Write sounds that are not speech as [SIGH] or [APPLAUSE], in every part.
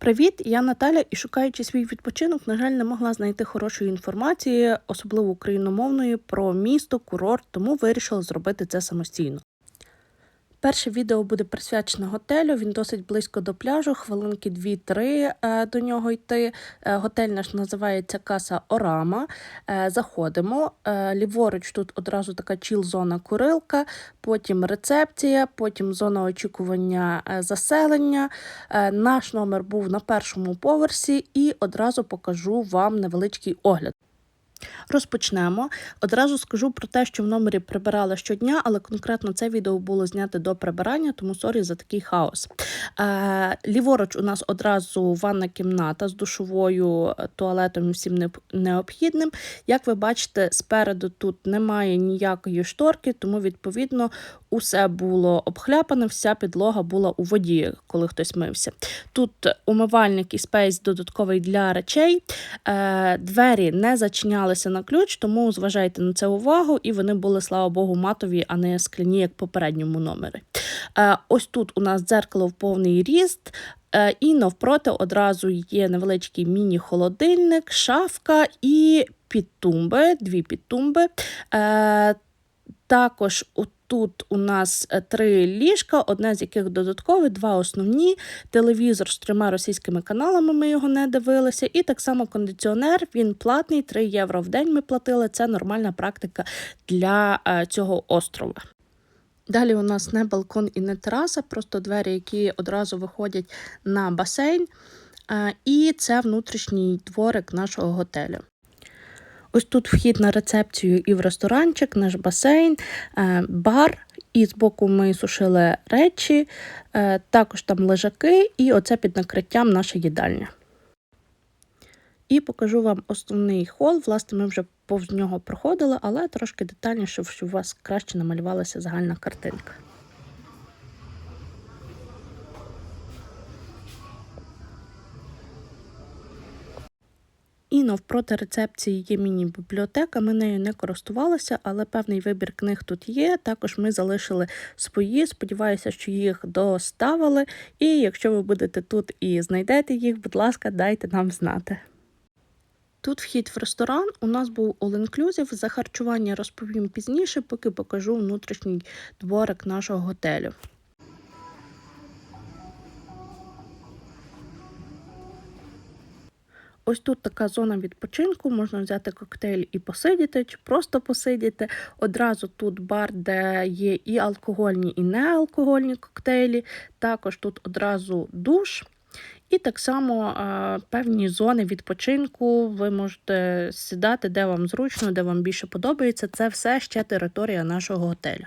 Привіт, я Наталя і шукаючи свій відпочинок, на жаль, не могла знайти хорошої інформації, особливо україномовної, про місто, курорт, тому вирішила зробити це самостійно. Перше відео буде присвячене готелю. Він досить близько до пляжу, хвилинки 2-3 е, до нього йти. Е, Готель наш називається Каса Орама. Е, Заходимо. Ліворуч тут одразу така чіл-зона курилка, потім рецепція, потім зона очікування заселення. Наш номер був на першому поверсі, і одразу покажу вам невеличкий огляд. Розпочнемо. Одразу скажу про те, що в номері прибирала щодня, але конкретно це відео було знято до прибирання, тому сорі за такий хаос. Е, ліворуч у нас одразу ванна кімната з душовою е, туалетом і всім необхідним. Як ви бачите, спереду тут немає ніякої шторки, тому відповідно усе було обхляпане, вся підлога була у воді, коли хтось мився. Тут умивальник і спейс додатковий для речей. Е, двері не зачинялися на ключ, тому зважайте на це увагу, і вони були, слава Богу, матові, а не скляні, як попередньому номері. Е, ось тут у нас дзеркало в повний ріст. е, І навпроти одразу є невеличкий міні-холодильник, шафка і підтумби, дві підтумби. Також тут у нас е, три ліжка, одне з яких додаткове, два основні. Телевізор з трьома російськими каналами. Ми його не дивилися. І так само кондиціонер. Він платний, 3 євро в день ми платили. Це нормальна практика для е, цього острова. Далі у нас не балкон і не тераса, просто двері, які одразу виходять на басейн. Е, І це внутрішній дворик нашого готелю. Ось тут вхід на рецепцію і в ресторанчик, наш басейн, е, бар. І збоку ми сушили речі, е, також там лежаки, і оце під накриттям наша їдальня. І покажу вам основний хол. Власне, ми вже повз нього проходили, але трошки детальніше, щоб у вас краще намалювалася загальна картинка. Навпроти рецепції є міні-бібліотека. Ми нею не користувалися, але певний вибір книг тут є. Також ми залишили свої. Сподіваюся, що їх доставили. І якщо ви будете тут і знайдете їх, будь ласка, дайте нам знати. Тут вхід в ресторан. У нас був all-inclusive. За харчування розповім пізніше, поки покажу внутрішній дворик нашого готелю. Ось тут така зона відпочинку, можна взяти коктейль і посидіти, чи просто посидіти. Одразу тут бар, де є і алкогольні, і неалкогольні коктейлі. Також тут одразу душ. І так само е, певні зони відпочинку. Ви можете сідати, де вам зручно, де вам більше подобається. Це все ще територія нашого готелю.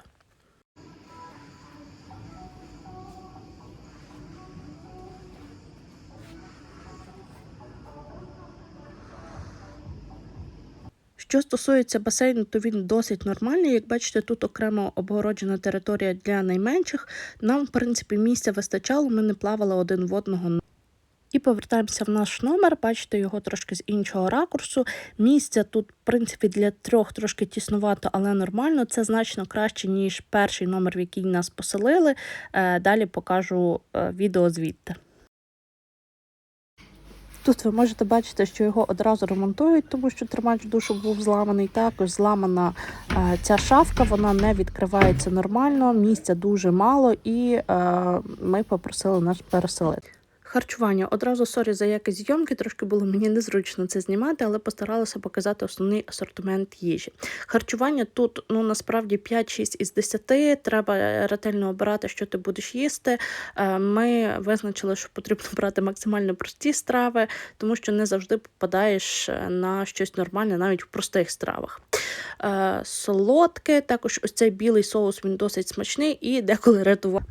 Що стосується басейну, то він досить нормальний. Як бачите, тут окремо обгороджена територія для найменших. Нам, в принципі, місця вистачало, ми не плавали один в одного. І повертаємося в наш номер, бачите його трошки з іншого ракурсу. Місця тут, в принципі, для трьох трошки тіснувато, але нормально. Це значно краще, ніж перший номер, в який нас поселили. Е, Далі покажу е, відео звідти. Тут ви можете бачити, що його одразу ремонтують, тому що тримач душу був зламаний. Також зламана е, ця шафка, вона не відкривається нормально, місця дуже мало, і е, ми попросили нас переселити. Харчування одразу сорі за якість зйомки, трошки було мені незручно це знімати, але постаралася показати основний асортимент їжі. Харчування тут ну насправді 5-6 із 10, Треба ретельно обирати, що ти будеш їсти. Е, Ми визначили, що потрібно [LAUGHS] брати максимально прості страви, тому що не завжди попадаєш е, на щось нормальне, навіть в простих стравах. Е, Солодке, також ось цей білий соус він досить смачний і деколи рятував.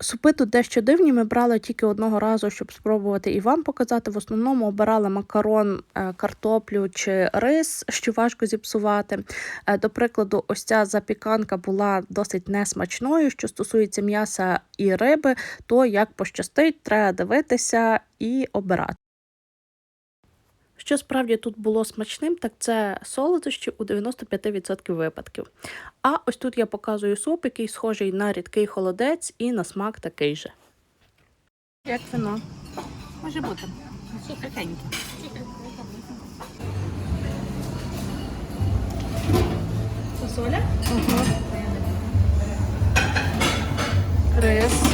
Супи тут дещо дивні. Ми брали тільки одного разу, щоб спробувати і вам показати. В основному обирали макарон, е, картоплю чи рис, що важко зіпсувати. Е, До прикладу, ось ця запіканка була досить несмачною. Що стосується м'яса і риби, то як пощастить, треба дивитися і обирати. Що справді тут було смачним, так це солодощі у 95% випадків. А ось тут я показую суп, який схожий на рідкий холодець і на смак такий же. Як вино? Може бути. Сухеньке. Фасоля? Угу. Рис.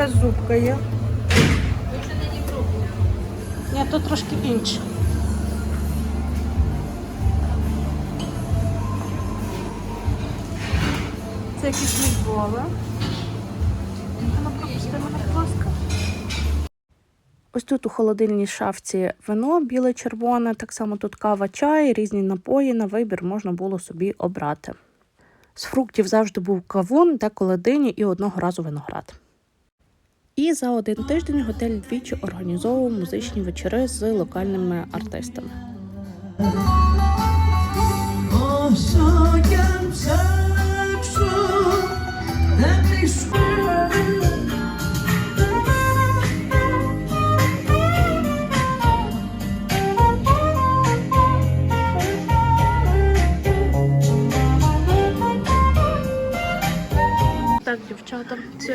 Якась зубка є. Ні, тут трошки інше. Це якісь мідболи. Ну. Ось тут у холодильній шафці вино біле-червоне, так само тут кава, чай, різні напої на вибір можна було собі обрати. З фруктів завжди був кавун, деколи дині і одного разу виноград. І за один тиждень готель двічі організовував музичні вечори з локальними артистами. Osagam sakso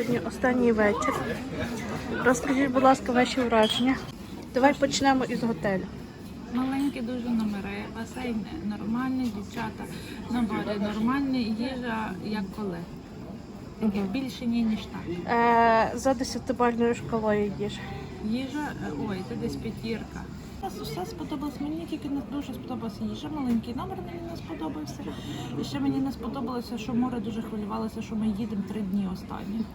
сьогодні останній вечір. Розкажіть, будь ласка, ваші враження. Давай почнемо із готелю. Маленькі дуже номери, басейн нормальний, дівчата набори нормальні, їжа як коли. Таке більше ні, ніж так. Е, за десятибальною шкалою їжа. Їжа, е, ой, це десь п'ятірка. Нас Все сподобалось. Мені тільки не дуже сподобалася їжа. Маленький номер мені не сподобався. І ще мені не сподобалося, що море дуже хвилювалося, що ми їдемо три дні останні.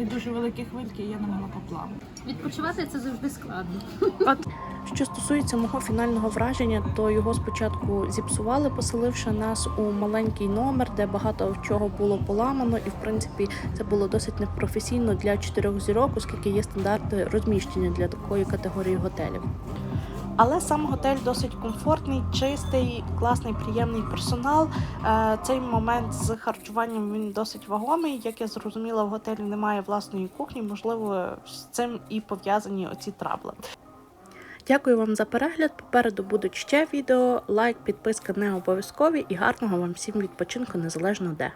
І дуже великі хвильки, і я не могла поплавати. Відпочивати це завжди складно. От що стосується мого фінального враження, то його спочатку зіпсували, поселивши нас у маленький номер, де багато чого було поламано, і в принципі це було досить непрофесійно для чотирьох зірок, оскільки є стандарти розміщення для такої категорії готелів. Але сам готель досить комфортний, чистий, класний, приємний персонал. Е, Цей момент з харчуванням він досить вагомий. Як я зрозуміла, в готелі немає власної кухні. Можливо, з цим і пов'язані оці трабли. Дякую вам за перегляд. Попереду будуть ще відео. Лайк, підписка не обов'язкові і гарного вам всім відпочинку незалежно де.